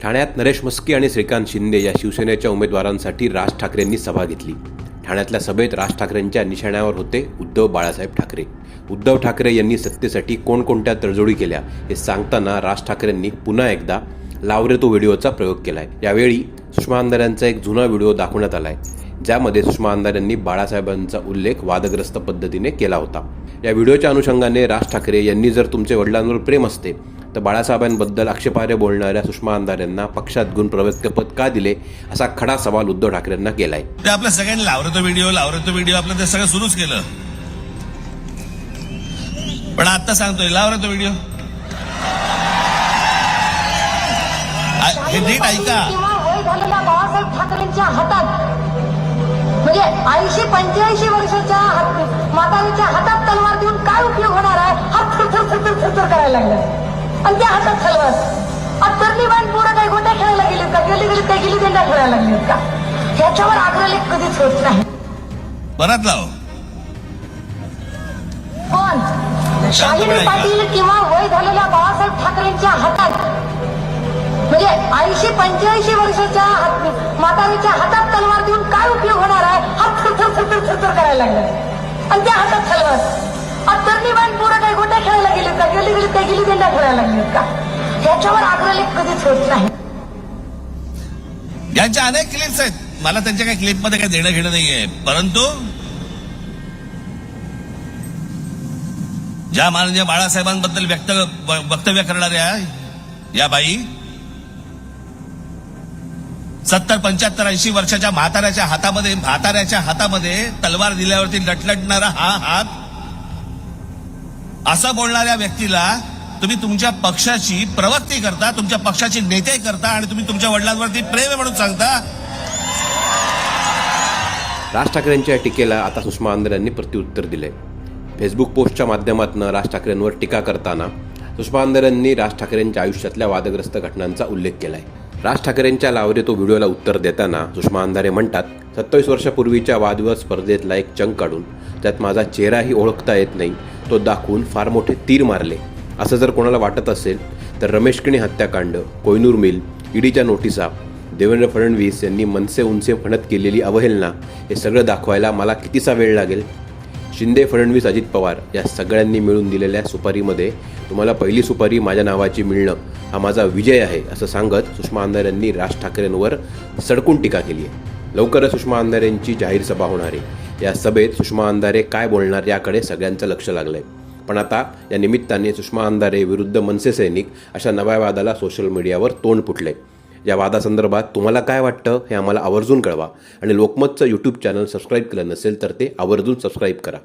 ठाण्यात नरेश मस्के आणि श्रीकांत शिंदे या शिवसेनेच्या उमेदवारांसाठी राज ठाकरेंनी सभा घेतली. ठाण्यातल्या सभेत राज ठाकरेंच्या निशाण्यावर होते उद्धव बाळासाहेब ठाकरे. उद्धव ठाकरे यांनी सत्तेसाठी कोणकोणत्या तडजोडी केल्या हे सांगताना राज ठाकरेंनी पुन्हा एकदा लावरे तो व्हिडिओचा प्रयोग केलाय. यावेळी सुषमा अंधाऱ्यांचा एक जुना व्हिडिओ दाखवण्यात आलाय ज्यामध्ये सुषमा अंधार यांनी बाळासाहेबांचा उल्लेख वादग्रस्त पद्धतीने केला होता. या व्हिडिओच्या अनुषंगाने राज ठाकरे यांनी जर तुमचे वडिलांवर प्रेम असते तर बाळासाहेबांबद्दल आक्षेपार्ह बोलणाऱ्या सुषमा अंधार यांना पक्षात गुण प्रवक्तेपद का दिले असा खडा सवाल उद्धव ठाकरेंना केलाय. ते आपल्या सगळ्यांनी लावलं तो व्हिडिओ लावलं तो व्हिडिओ आपलं ते सगळं सुरूच केलं. पण आता सांगतोय लावलं तो व्हिडिओ हे नीट ऐका. बाळासाहेब ठाकरेंच्या हातात म्हणजे ऐंशी पंच्याऐंशी वर्षाच्या हात- म्हातारीच्या हातात तलवार देऊन काय उपयोग होणार आहे? हात थरथर थरथर थरथर करायला लागले आणि त्या हातात तरणी बाण पोरं काही गोट्या खेळायला गेलीत का? गेली गेली त्या गेली त्यांना खेळायला लागलीत का? ह्याच्यावर आग्रलेख कधीच होत नाही. परत लाव. पण ऐका. पाटील किंवा वय झालेल्या बाळासाहेब ठाकरेंच्या हातात. म्हणजे ऐंशी पंच्याऐंशी वर्षाच्या हात- म्हातारीच्या हातात तलवार देऊन काय उपयोग होणार आहे? हात थरथर थरथर थरथर करायला लागले. आणि त्या हातात तलवार बाण पोरं काही गोट्या खेळायला गेलीत का? गेली गेली गेली त्यांना का? याच्यावर आग्रलेख कधीच होत नाही. यांच्या अनेक क्लिप्स आहेत. मला त्यांच्या काही क्लिपमध्ये काही देणं घेणं नाहीये. परंतु ज्या माननीय बाळासाहेबांबद्दल व्यक्त वक्तव्य करणाऱ्या या बाई सत्तर पंच्याहत्तर ऐंशी वर्षाच्या म्हाताऱ्याच्या हातामध्ये म्हाताऱ्याच्या हातामध्ये तलवार दिल्यावरती लटलटणारा हा हात असं बोलणाऱ्या व्यक्तीला तुम्ही तुमच्या पक्षाची प्रवक्ती करता तुमच्या पक्षाची नेते करता आणि तुम्ही तुमच्या वडिलांवरती प्रेम म्हणून सांगता? राज ठाकरेंच्या या टीकेला आता सुषमा अंधार यांनी प्रत्युत्तर दिले फेसबुक पोस्टच्या माध्यमातून राज ठाकरेंवर टीका करताना सुषमा आंध्रेंनी यांनी राज ठाकरेंच्या आयुष्यातल्या वादग्रस्त घटनांचा उल्लेख केलाय. राज ठाकरेंच्या लावरे तो व्हिडिओला उत्तर देताना सुषमा अंधारे म्हणतात सत्तावीस वर्षापूर्वीच्या वादविवाद स्पर्धेतला एक चंक काढून त्यात माझा चेहराही ओळखता येत नाही. तो दाखवून फार मोठे तीर मारले. असं जर कोणाला वाटत असेल तर रमेशकिणी हत्याकांड कोयनूर मिल ईडीच्या नोटिसा देवेंद्र फडणवीस यांनी मनसे उंचे फणत केलेली अवहेलना हे सगळं दाखवायला मला कितीसा वेळ लागेल? शिंदे फडणवीस अजित पवार या सगळ्यांनी मिळून दिलेल्या सुपारीमध्ये तुम्हाला पहिली सुपारी माझ्या नावाची मिळणं हा माझा विजय आहे असं सांगत सुषमा अंधार यांनी राज ठाकरेंवर सडकून टीका केली आहे. लवकरच सुषमा अंधारेंची जाहीर सभा होणार आहे. या सभेत सुषमा अंधारे काय बोलणार याकडे सगळ्यांचं लक्ष लागलंय. पण आता या निमित्ताने सुषमा अंधारे विरुद्ध मनसे सैनिक अशा नव्या वादाला सोशल मीडियावर तोंड फुटले या वादासंदर्भात तुम्हाला काय वाटतं हे आम्हाला आवर्जून कळवा. आणि लोकमतचं यूट्यूब चॅनल सबस्क्राईब केलं नसेल तर ते आवर्जून सबस्क्राईब करा.